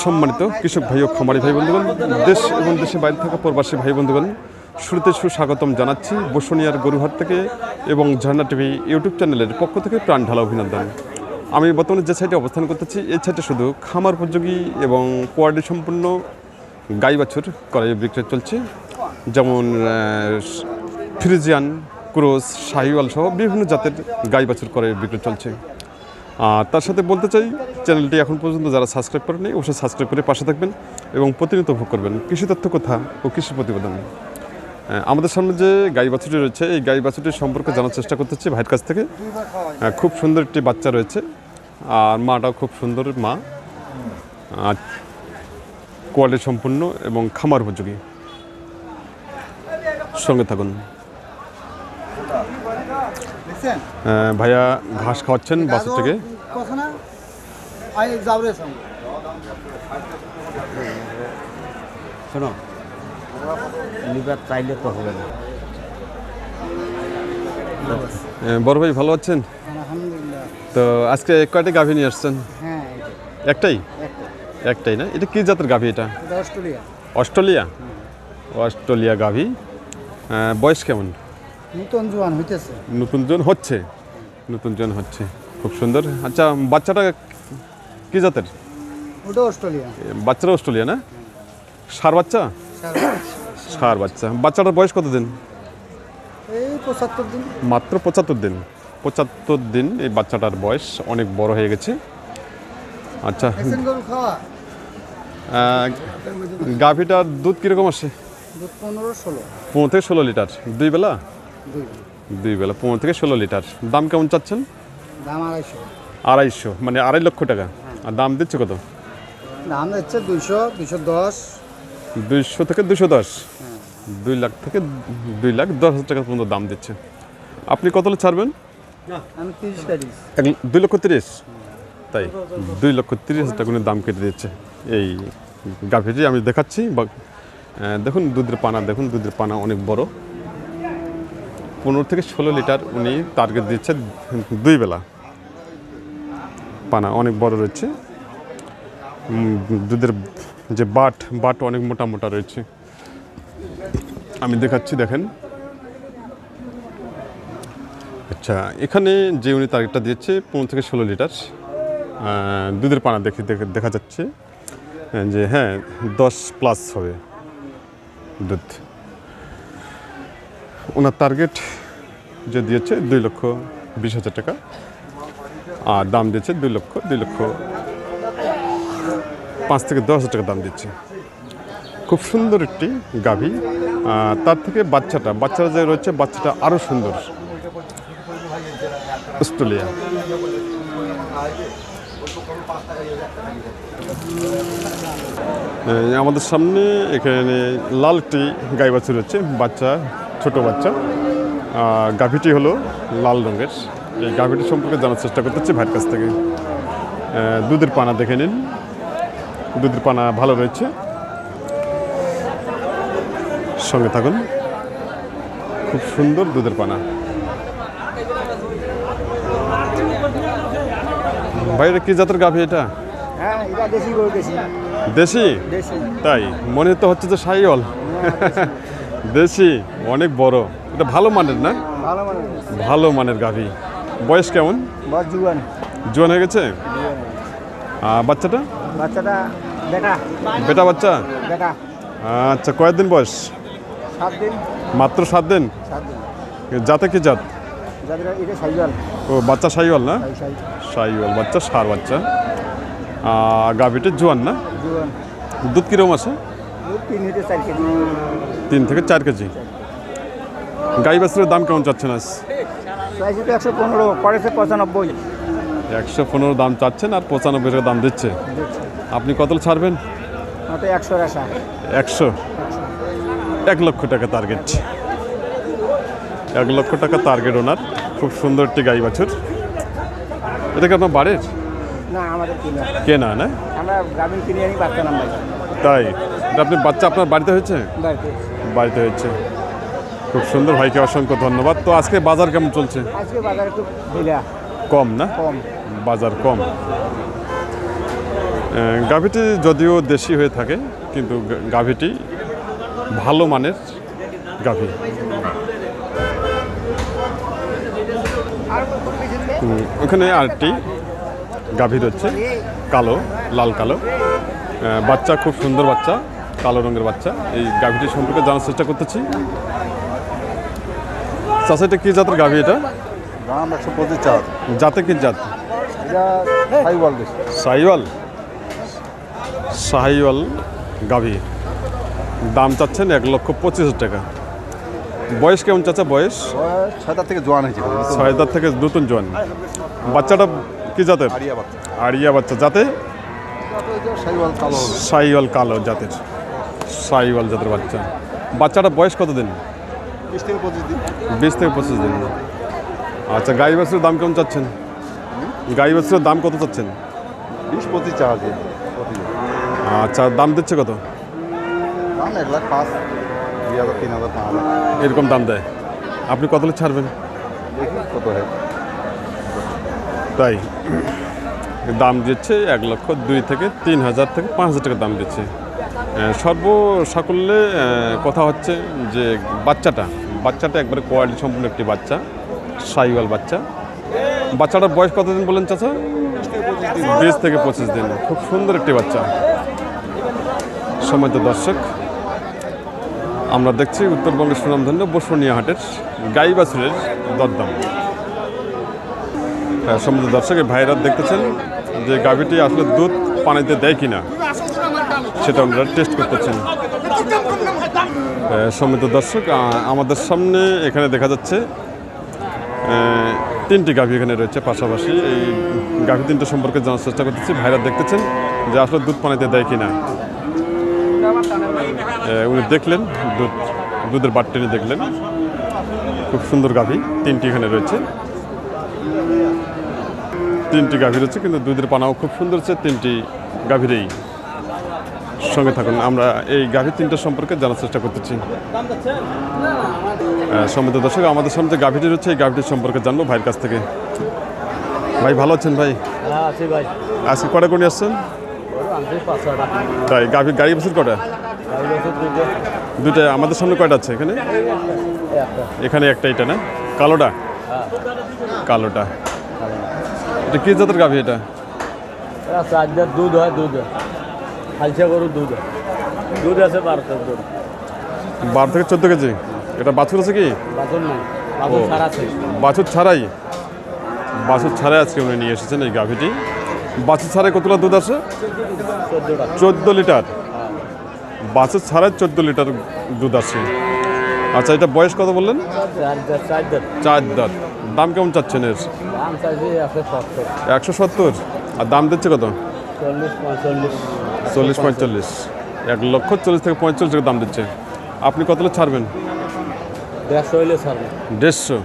সম্মানিত কৃষক ভাই ও খামারি ভাই বন্ধুগণ, দেশ এবং দেশে বাইরে থাকা প্রবাসী ভাই বন্ধুগণ, শুরুতে সুস্বাগতম জানাচ্ছি বসুনিয়ার গরুহাট থেকে এবং ঝর্ণা টিভি ইউটিউব চ্যানেলের পক্ষ থেকে প্রাণ ঢালা অভিনন্দন। আমি বর্তমানে যে সাইটে অবস্থান করতেছি, এই সাইটে শুধু খামার উপযোগী এবং কোয়ালিটি সম্পূর্ণ গাই বাছুর করে বিক্রয় চলছে। যেমন ফ্রিজিয়ান, ক্রোস, শাহিওয়াল সহ বিভিন্ন জাতের গাই বাছুর করে বিক্রয় চলছে। আর তার সাথে বলতে চাই, চ্যানেলটি এখন পর্যন্ত যারা সাবস্ক্রাইব করেনি অবশ্যই সাবস্ক্রাইব করে পাশে থাকবেন এবং প্রতিনিয়ত ভোগ করবেন কৃষি তথ্য কথা ও কৃষি প্রতিবেদন। আমাদের সামনে যে গাই বাছুরটি রয়েছে, এই গাই বাছুরটির সম্পর্কে জানার চেষ্টা করতেছি ভাইয়ের কাছ থেকে। খুব সুন্দর একটি বাচ্চা রয়েছে, আর মাটাও খুব সুন্দর মা। আর কোয়ালিটি সম্পূর্ণ এবং খামার উপযোগী। সঙ্গে থাকুন। ভাইয়া ঘাস খাওয়াচ্ছেন বাছুর থেকে। কথা না আই যাবরে সঙ্গে। শোনো লিভার চাইলে তো হবে না। বড় ভাই ভালো আছেন? তো আজকে কয়টা গাভী নিয়ে আসছেন? হ্যাঁ একটাই? একটাই না? এটা কি জাতের গাভী এটা? অস্ট্রেলিয়া। অস্ট্রেলিয়া? অস্ট্রেলিয়া গাভী। বয়স কেমন? নতুন জোয়ান হইতেছে। নতুন জন হচ্ছে। নতুন জন হচ্ছে। খুব সুন্দর। আচ্ছা বাচ্চাটা কি জাতের? ওটা অস্ট্রেলিয়া। এ, বাচ্চাটা অস্ট্রেলিয়া না? সার বাচ্চা? সার বাচ্চা। বাচ্চাটার বয়স কত দিন এই পঁচাত্তর দিন। মাত্র পঁচাত্তর দিন। পঁচাত্তর দিন এই বাচ্চাটার বয়স অনেক বড় হয়ে গেছে। আচ্ছা। গাভীটার দুধ কীরকম আসে? দুধ পনেরো ষোলো। পনেরো থেকে ষোলো লিটার। দুই বেলা? দুই দুই বেলা পনেরো থেকে ষোলো লিটার। দাম কেমন চাচ্ছেন? দাম আড়াইশো। আড়াইশো মানে আড়াই লক্ষ টাকা। আর দাম দিচ্ছে কত? দাম যাচ্ছে দুইশো দুইশো দশ। দুইশো থেকে দুশো। দশ দুই লাখ থেকে দুই লাখ দশ হাজার টাকা পর্যন্ত দাম দিচ্ছে। আপনি কত ছাড়বেন? দুই লক্ষ তিরিশ? তাই দুই লক্ষ তিরিশ হাজার টাকা দাম কেটে দিচ্ছে। এই গাভীটি আমি দেখাচ্ছি বা দেখুন দুধের পানা দেখুন দুধের পানা অনেক বড়। পনেরো থেকে ষোলো লিটার উনি টার্গেট দিচ্ছে দুই বেলা। পানা অনেক বড় রয়েছে। দুধের যে বাট বাট অনেক মোটা মোটা রয়েছে। আমি দেখাচ্ছি, দেখেন। আচ্ছা এখানে যে উনি তারিখটা দিয়েছে, পনেরো থেকে ষোলো লিটার। দুধের পানা দেখে, দেখা যাচ্ছে। যে হ্যাঁ দশ প্লাস হবে দুধ। ওনার টার্গেট যে দিয়েছে দুই লক্ষ বিশ হাজার টাকা, আর দাম দিয়েছে দুই লক্ষ দুই লক্ষ পাঁচ থেকে দশ হাজার টাকা দাম দিচ্ছে। খুব সুন্দর একটি গাভী তার থেকে বাচ্চাটা বাচ্চাটা যে রয়েছে, বাচ্চাটা আরও সুন্দর। অস্ট্রেলিয়া। আমাদের সামনে এখানে লাল একটি গাই বাছুর রয়েছে, বাচ্চা, ছোট বাচ্চা। গাভীটি হলো লাল রঙের। এই গাভীটি সম্পর্কে জানার চেষ্টা করতেছি ভাইয়ের কাছ থেকে। দুধের পানা দেখে নিন। দুধের পানা ভালো রয়েছে। সঙ্গে থাকুন। খুব সুন্দর দুধের পানা। বাইরে কি জাতের গাভী এটা? হ্যাঁ এটা দেশি গরু দেশি। দেশি? দেশি। তাই মনে তো হচ্ছে যে সাইওয়াল। দেশি অনেক বড়। এটা ভালো মানের না? ভালো মানে ভালো মানের গাভী। বয়স কেমন? জুয়ান। জোয়ান হয়ে গেছে? বাচ্চাটা? বাচ্চাটা বেটা। বেটা বাচ্চা? বেটা। আচ্ছা কয়েকদিন বয়স? সাত দিন। মাত্র সাত দিন? সাত দিন। জাতে কি জাত? ও বাচ্চা সাইওয়াল না? সাই সাই সাইওয়াল বাচ্চা সার বাচ্চা। গাভীটা জোয়ান না? দুধ কীরকম আছে? তিন থেকে চার কেজি। গাই বাছুরের দাম কেমন চাচ্ছেন আজ? একশো পনেরো করেছে পঁচানব্বই। একশো পনেরো দাম চাচ্ছেন আর পঁচানব্বই টাকা দাম দিচ্ছে। আপনি কত ছাড়বেন? ওটা একশোর একশো এক লক্ষ টাকা টার্গেট এক লক্ষ টাকা টার্গেট ওনার খুব সুন্দর একটি গাই বাছুর। এটা কি আপনার বাড়ির? না আমাদের কিনা কেনা না আমরা গ্রামীণ কিনে আনি বাচ্চা নাম তাই? এটা আপনি বাচ্চা আপনার বাড়িতে হয়েছে? বাড়িতে। হয়েছে। খুব সুন্দর ভাইকে অসংখ্য ধন্যবাদ। তো আজকে বাজার কেমন চলছে? আজকে বাজার একটু ঢিলা। কম না? কম। বাজার কম। গাভিটি যদিও দেশি হয়ে থাকে কিন্তু গাভিটি ভালো মানের গাভি। ওখানে আরেকটি। গাভী হচ্ছে কালো লাল কালো। বাচ্চা খুব সুন্দর বাচ্চা কালো রঙের বাচ্চা। এই গাভীটি সম্পর্কে জানার চেষ্টা করতেছি। চাষা এটা কি জাতের গাভী এটা? দাম একশো পঁচিশ চার। জাতে কি জাত? সাইওয়াল সাহিওয়াল সাহিওয়াল? গাভী। দাম চাচ্ছেন এক লক্ষ পঁচিশ হাজার টাকা। বয়স কেমন চাচা বয়স? ছয়টার থেকে জোয়ান হয়েছে। ছয় হাজার থেকে নতুন জোয়ান। বাচ্চাটা কি জাতের? আড়িয়া বাচ্চা। বাচ্চা জাতে সাইওয়াল কালো জাতের। সাইওয়াল জাতের বাচ্চা। বাচ্চাটা বয়স কত দিন বিশ থেকে পঁচিশ দিন। বিশ থেকে পঁচিশ দিন। আচ্ছা গাই বাছুরের দাম কেমন চাচ্ছেন? গাই বাছুরের দাম কত চাচ্ছেন? বিশ পঁচিশ আছে আচ্ছা দাম দিচ্ছে কত? দাম এক লাখ পাঁচ। দুই হাজার তিন হাজার পাঁচ এরকম দাম দেয়। আপনি কত ছাড়বেন? দেখি কত হয়। তাই দাম দিচ্ছে এক লক্ষ দুই থেকে তিন হাজার থেকে পাঁচ হাজার টাকা দাম দিচ্ছে। আহ, সর্ব সাকল্যে কথা হচ্ছে যে বাচ্চাটা বাচ্চাটা একবারে কোয়ালিটি সম্পূর্ণ একটি বাচ্চা সাইওয়াল বাচ্চা। বাচ্চাটার বয়স কতদিন বলেন চাচা? বিশ থেকে পঁচিশ দিন। খুব সুন্দর একটি বাচ্চা। সময় দর্শক আমরা দেখছি উত্তরবঙ্গের সুনামধন্য বসুনিয়া হাটের গাই বাছুরের দরদাম। হ্যাঁ, সম্মানিত দর্শক ভাইরা দেখতেছেন যে গাভীটি আসলে দুধ পানিতে দেয় কিনা সেটা আমরা টেস্ট করতেছেন হ্যাঁ, সম্মানিত দর্শক আমাদের সামনে এখানে দেখা যাচ্ছে তিনটি গাভী এখানে রয়েছে পাশাপাশি। এই গাভী তিনটা সম্পর্কে জানার চেষ্টা করতেছি। ভাইরা দেখতেছেন যে আসলে দুধ পানিতে দেয় কিনা। উনি দেখলেন দুধ দুধের বাট্টেনি দেখলেন। খুব সুন্দর গাভী তিনটি এখানে রয়েছে। তিনটি গাভী রয়েছে কিন্তু দুধের পানাও খুব সুন্দর হচ্ছে তিনটি গাভীরেই সঙ্গে থাকুন। আমরা এই গাভীর তিনটা সম্পর্কে জানার চেষ্টা করতেছি। সম্মিত দর্শক আমাদের সামনে যে গাভীটি রয়েছে এই গাভীটির সম্পর্কে জানব ভাইয়ের কাছ থেকে। ভাই ভালো আছেন ভাই? হ্যাঁ আজকে কটা কোনি আসছেন? তাই গাভীর গাড়ি বছর কটা? দুটো দুইটা আমাদের সামনে কয়টা আছে এখানে? এখানে একটা এটা না? কালোটা? হ্যাঁ। কালোটা। এটা কি জাতের গাভী এটা? চার দুধ হয় দুধ হালসা গরু দুধ দুধ আছে বারো তেরো গরু বারো থেকে চোদ্দ কেজি? এটা বাছুর আছে কি? বাছুর নাই। বাছুর ছাড়া আছে। বাছুর ছাড়াই? বাছুর ছাড়াই আজকে উনি নিয়ে এসেছেন এই গাভীটি। বাছুর ছাড়াই কতটা দুধ আছে? চোদ্দ লিটার? বাছুর ছাড়াই চোদ্দ লিটার দুধ আসে আচ্ছা এটা বয়স কত বললেন? চার দাঁত দাম কেমন চাচ্ছেন এর? একশো সত্তর? আর দাম দিচ্ছে কত? চল্লিশ পঁয়তাল্লিশ। চল্লিশ পঁয়তাল্লিশ। এক লক্ষ চল্লিশ থেকে পঁয়তাল্লিশ টাকা দাম দিচ্ছে। আপনি কত ছাড়বেন? দেড়শো হইলে ছাড়বে। দেড়শো।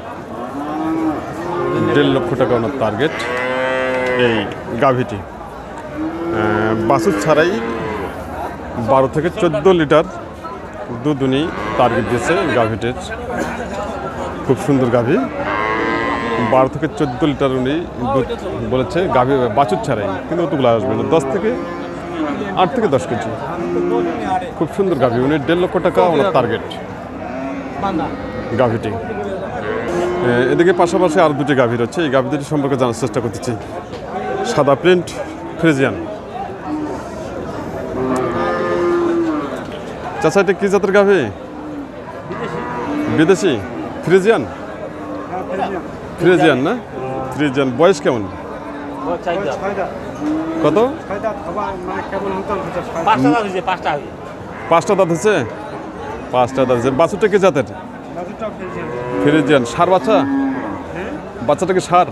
দেড় লক্ষ টাকা ওনার টার্গেট এই গাভীটি। বাছুর ছাড়াই বারো থেকে চোদ্দ লিটার দুধ উনি টার্গেট দিয়েছে গাভীটির। খুব সুন্দর গাভী। বারো থেকে চোদ্দ লিটার উনি দুধ বলেছে, গাভী, বাছুর ছাড়াই, কিন্তু অতগুলো আসবে না। দশ থেকে আট থেকে দশ কেজি। খুব সুন্দর গাভী, উনি দেড় লক্ষ টাকা ওনার টার্গেট গাভীটি। এদিকে পাশাপাশি আর দুটি গাভী রয়েছে এই গাভী দুটি সম্পর্কে জানার চেষ্টা করতেছি। সাদা প্রিন্ট, ফ্রিজিয়ান। চাচা, এটা কী জাতের গাভী? বিদেশি? ফ্রিজিয়ান? ফ্রিজিয়ান না? ফ্রিজিয়ান বয়স কেমন? কত? পাঁচটা দিয়েছে পাঁচটা পাঁচটা দাঁত হচ্ছে পাঁচটা দাঁত হচ্ছে বাছুরটা কি জাতের? ফ্রিজিয়ান সার বাচ্চা? বাচ্চাটা কি সার?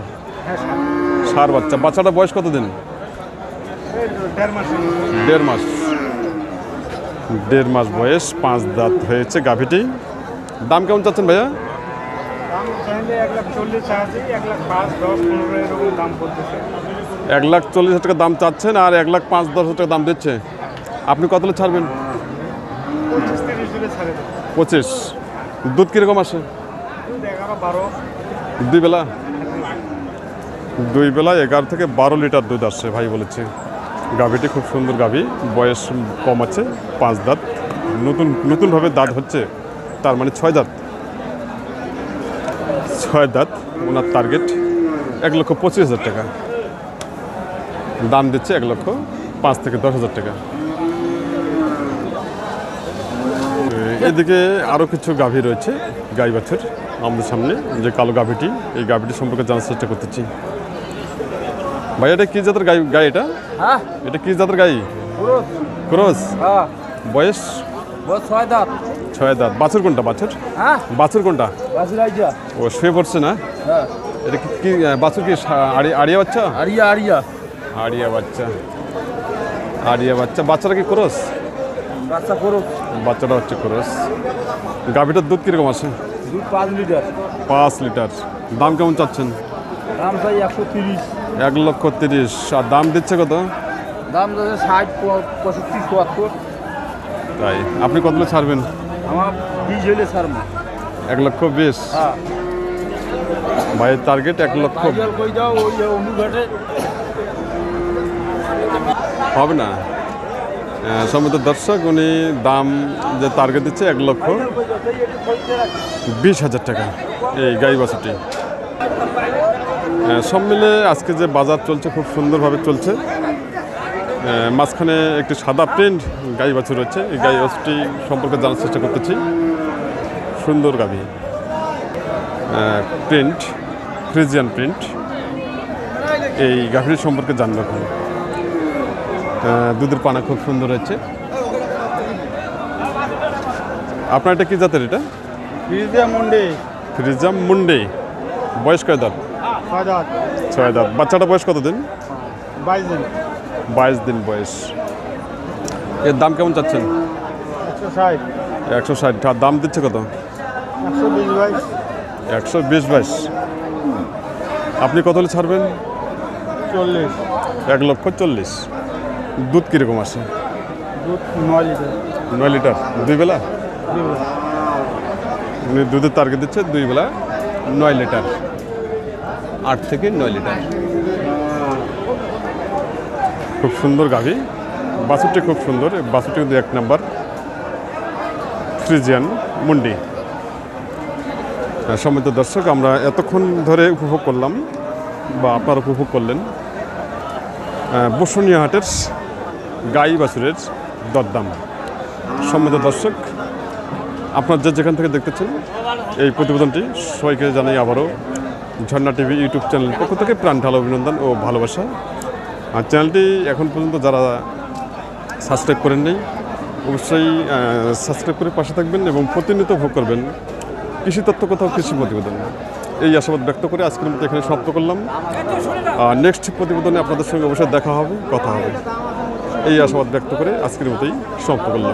সার। বাচ্চা। বাচ্চাটা বয়স কত দিন দেড় মাস। দেড় মাস বয়স পাঁচ দাঁত হয়েছে গাভীটি। দাম কেমন চাচ্ছেন ভাইয়া? চাইলে এক লাখ চল্লিশ আছে এক লাখ পাঁচ দশ পনেরো এরকম দাম বলতেছে। এক লাখ চল্লিশ হাজার টাকা দাম চাচ্ছেন আর এক লাখ পাঁচ দশ হাজার টাকা দাম দিচ্ছে। আপনি কত ছাড়বেন? পঁচিশ তিরিশ দিলে ছাড়ে পঁচিশ। দুধ কীরকম আসে? এগারো বারো। দুই বেলা? দুই বেলা এগারো থেকে বারো লিটার দুধ আসছে ভাই বলেছে। গাভীটি খুব সুন্দর গাভী বয়স কম আছে পাঁচ দাঁত। নতুন নতুনভাবে দাঁত হচ্ছে তার মানে ছয় দাঁত। ছয় দাঁত ওনার টার্গেট এক লক্ষ পঁচিশ হাজার টাকা। দাম দিচ্ছে এক লক্ষ পাঁচ থেকে দশ হাজার টাকা। এদিকে আরও কিছু গাভী রয়েছে গাই বাছুর আমাদের সামনে যে কালো গাভীটি এই গাভীটি সম্পর্কে জানার চেষ্টা করতেছি। ভাই এটা কি জাতের গাই গাই এটা? হ্যাঁ। এটা কি জাতের গাই? ক্রস। হ্যাঁ। বয়স ছয় দাঁত। ছয় দাঁত। বাছুর কোনটা বাছুর? হ্যাঁ। বাছুর কোনটা? ও শুয়ে পড়ছে না? হ্যাঁ। এটা কি বাছুর কি আড়িয়া বাচ্চা? আরিয়া আরিয়া আড়িয়া বাচ্চা। আড়িয়া বাচ্চা। বাচ্চাটা কি ক্রস বাচ্চা করো বাচ্চাটা হচ্ছে ক্রস গাভীটার দুধ কীরকম আছে? দুধ পাঁচ লিটার। পাঁচ লিটার। দাম কেমন চাচ্ছেন? দাম চাই একশো তিরিশ। এক লক্ষ তিরিশ। আর দাম দিচ্ছে কত? দাম যাচ্ছে ষাট পঁয়ষট্টি চুয়াত্তর তাই। আপনি কতগুলো ছাড়বেন? আমার বীজ হইলে স্যার এক লক্ষ বিশ? হ্যাঁ। ভাইয়ের টার্গেট এক লক্ষ। হবে না। সম্মত দর্শক উনি দাম যে টার্গেট দিচ্ছে এক লক্ষ বিশ হাজার টাকা এই গাই বাছুরটি সব মিলে আজকে যে বাজার চলছে খুব সুন্দরভাবে চলছে। মাঝখানে একটি সাদা প্রিন্ট গাই বাছুর রয়েছে। এই গাই বাছুরটি সম্পর্কে জানার চেষ্টা করতেছি। সুন্দর গাভী প্রিন্ট ফ্রিজিয়ান প্রিন্ট। এই গাভীর সম্পর্কে জানব এখন। দুধের পানা খুব সুন্দর হচ্ছে আপনার এটা কি জাতের এটা? ফ্রিজে মন্ডি। ফ্রিজাম মুন্ডে। বয়স কয় দাঁত? হাজার ছয় দাঁত। বাচ্চাটা বয়স কত দিন বাইশ দিন। বাইশ দিন বয়স। এর দাম কেমন চাচ্ছেন? একশো ষাট। একশো আর দাম দিচ্ছে কত? একশো বিশ বাইশ একশো বিশ বাইশ আপনি কত হলে ছাড়বেন? চল্লিশ। এক লক্ষ চল্লিশ। দুধ কীরকম আসে দুধ নয় লিটার। নয় লিটার। দুই বেলা? উনি দুধের টার্গেট দিচ্ছে দুই বেলা নয় লিটার। আট থেকে নয় লিটার। খুব সুন্দর গাভী বাছুরটি খুব সুন্দর। বাছুরটি কিন্তু এক নাম্বার ফ্রিজিয়ান মুন্ডি। সম্মানিত দর্শক, আমরা এতক্ষণ ধরে উপভোগ করলাম বা আপনারা উপভোগ করলেন বসুনিয়া হাটের গাই বাছুরের দরদাম। সম্মানিত দর্শক, আপনার যে যেখান থেকে দেখতেছেন এই প্রতিবেদনটি সবাইকে জানাই আবারও ঝর্ণা টিভি ইউটিউব চ্যানেল পক্ষ থেকে প্রাণ ঢালো অভিনন্দন ও ভালোবাসা। আর চ্যানেলটি এখন পর্যন্ত যারা সাবস্ক্রাইব করেন নেই, অবশ্যই সাবস্ক্রাইব করে পাশে থাকবেন এবং প্রতিনিয়ত ভোগ করবেন। কৃষি তত্ত্ব কোথাও কৃষি প্রতিবেদন। এই আশাবাদ ব্যক্ত করে আজকের মতো এখানে সমাপ্ত করলাম। আর নেক্সট প্রতিবেদনে আপনাদের সঙ্গে অবশ্যই দেখা হবে, কথা হবে। এই আশাবাদ ব্যক্ত করে আজকের মতোই সমাপ্ত করলাম।